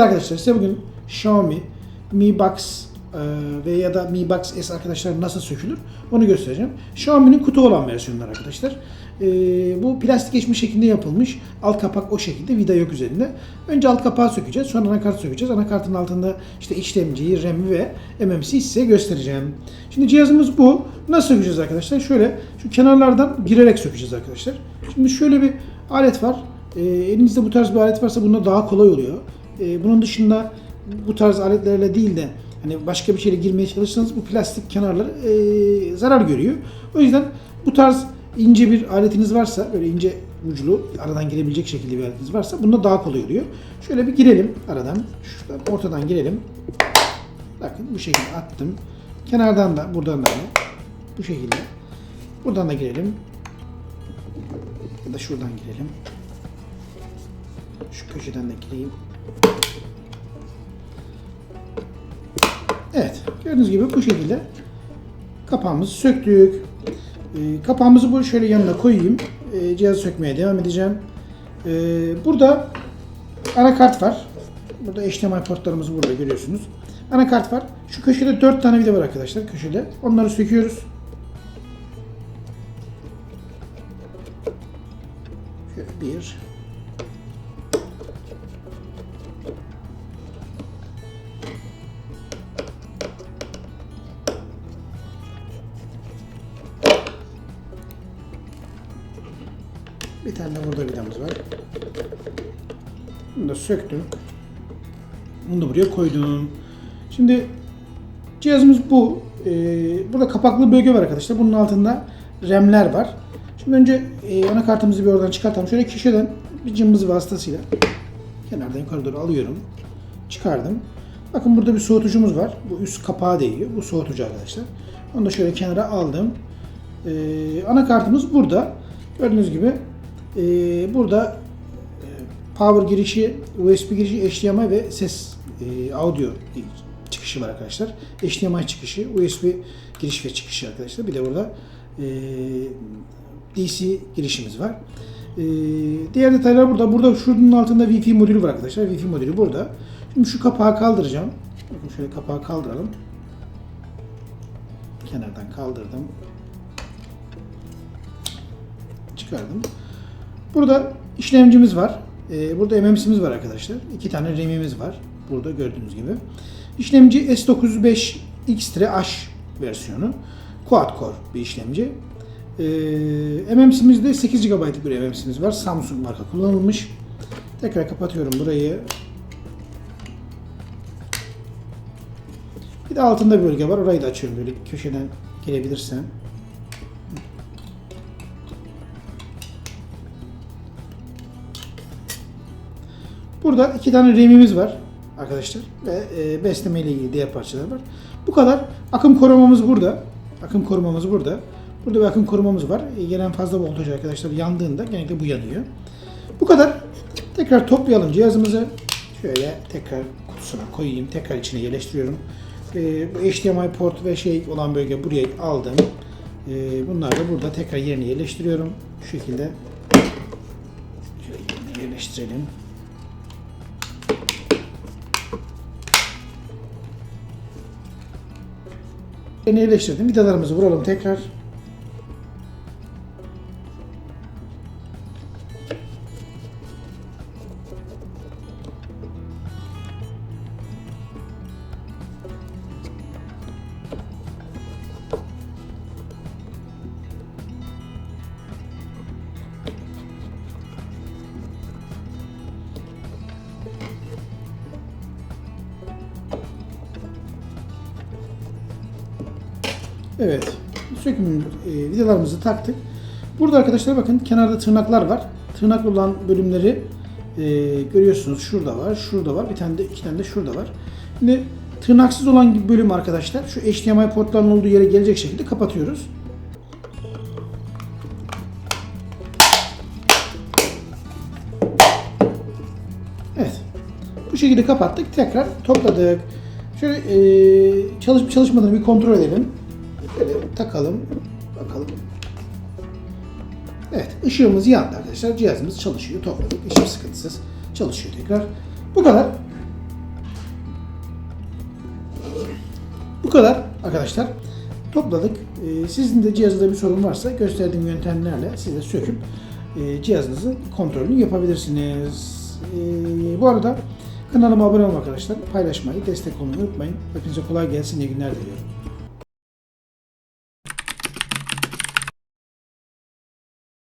Arkadaşlar size bugün Xiaomi Mi Box e, ve ya da Mi Box S arkadaşlar nasıl sökülür onu göstereceğim. Xiaomi'nin kutu olan versiyonlar arkadaşlar. E, bu plastik geçmiş şeklinde yapılmış. Alt kapak o şekilde vida yok üzerinde. Önce alt kapağı sökeceğiz. Sonra anakart sökeceğiz. Anakartın altında işte işlemciyi, RAM'i ve MMC'yi size göstereceğim. Şimdi cihazımız bu. Nasıl sökeceğiz arkadaşlar? Şöyle şu kenarlardan girerek sökeceğiz arkadaşlar. Şimdi şöyle bir alet var. E, elinizde bu tarz bir alet varsa bunda daha kolay oluyor. E, bunun dışında bu tarz aletlerle değil de hani başka bir şeyle girmeye çalışırsanız bu plastik kenarlar e, zarar görüyor. O yüzden bu tarz ince bir aletiniz varsa böyle ince uçlu aradan girebilecek şekilde bir aletiniz varsa bunda daha kolay oluyor. Şöyle bir girelim aradan. Şuradan ortadan girelim. Bakın bu şekilde attım. Kenardan da buradan da bu şekilde. Buradan da girelim. Ya da şuradan girelim. Şu köşeden de gireyim. Evet. Gördüğünüz gibi bu şekilde kapağımızı söktük. Ee, kapağımızı bu şöyle yanına koyayım. Ee, cihazı sökmeye devam edeceğim. Ee, burada anakart var. Burada HDMI portlarımızı burada görüyorsunuz. Anakart var. Şu köşede 4 tane vida var arkadaşlar köşede. Onları söküyoruz. Bir tane de burada vidamız var. Bunu da söktüm. Bunu da buraya koydum. Şimdi cihazımız bu. Ee, burada kapaklı bölge var arkadaşlar. Bunun altında RAM'ler var. Şimdi önce e, anakartımızı bir oradan çıkartalım. Şöyle köşeden bir cımbız vasıtasıyla kenardan yukarı doğru alıyorum. Çıkardım. Bakın burada bir soğutucumuz var. Bu üst kapağı değiyor. Bu soğutucu arkadaşlar. Onu da şöyle kenara aldım. Ee, anakartımız burada. Gördüğünüz gibi e, burada e, power girişi, USB girişi, HDMI ve ses e, audio çıkışı var arkadaşlar. HDMI çıkışı, USB giriş ve çıkışı arkadaşlar. Bir de burada e, DC girişimiz var. Diğer detaylar burada. Burada şunun altında Wi-Fi modülü var arkadaşlar. Wi-Fi modülü burada. Şimdi şu kapağı kaldıracağım. Bakın şöyle kapağı kaldıralım. Kenardan kaldırdım. Çıkardım. Burada işlemcimiz var. Ee, burada MMC'miz var arkadaşlar. İki tane RAM'imiz var. Burada gördüğünüz gibi. İşlemci S905 X-H versiyonu. Quad Core bir işlemci. Ee, MMC'mizde 8 GB'lık bir MMC'miz var. Samsung marka kullanılmış. Tekrar kapatıyorum burayı. Bir de altında bir bölge var. Orayı da açıyorum böyle köşeden girebilirsem. Burada iki tane RAM'imiz var arkadaşlar ve e, besleme ile ilgili diğer parçalar var. Bu kadar. Akım korumamız burada. Akım korumamız burada. Burada bir akım korumamız var. E, gelen fazla voltaj arkadaşlar yandığında genellikle bu yanıyor. Bu kadar. Tekrar toplayalım cihazımızı. Şöyle tekrar kutusuna koyayım. Tekrar içine yerleştiriyorum. E, bu HDMI port ve şey olan bölge buraya aldım. E, bunları da burada tekrar yerine yerleştiriyorum. Şu şekilde. Şöyle yerleştirelim. Yerine yerleştirdim. Vidalarımızı vuralım tekrar. Evet. Söküm e, vidalarımızı taktık. Burada arkadaşlar bakın kenarda tırnaklar var. Tırnaklı olan bölümleri e, görüyorsunuz. Şurada var, şurada var. Bir tane de iki tane de şurada var. Şimdi tırnaksız olan bölüm arkadaşlar şu HDMI portlarının olduğu yere gelecek şekilde kapatıyoruz. Evet. Bu şekilde kapattık. Tekrar topladık. Şöyle e, çalışıp çalışmadığını bir kontrol edelim. Evet takalım. Bakalım. Evet ışığımız yandı arkadaşlar. Cihazımız çalışıyor. Topladık. Işık sıkıntısız. Çalışıyor tekrar. Bu kadar. Bu kadar arkadaşlar. Topladık. Ee, sizin de cihazda bir sorun varsa gösterdiğim yöntemlerle siz de söküp e, cihazınızın kontrolünü yapabilirsiniz. Ee, bu arada kanalıma abone olun arkadaşlar. Paylaşmayı, destek olmayı unutmayın. Hepinize kolay gelsin. İyi günler diliyorum.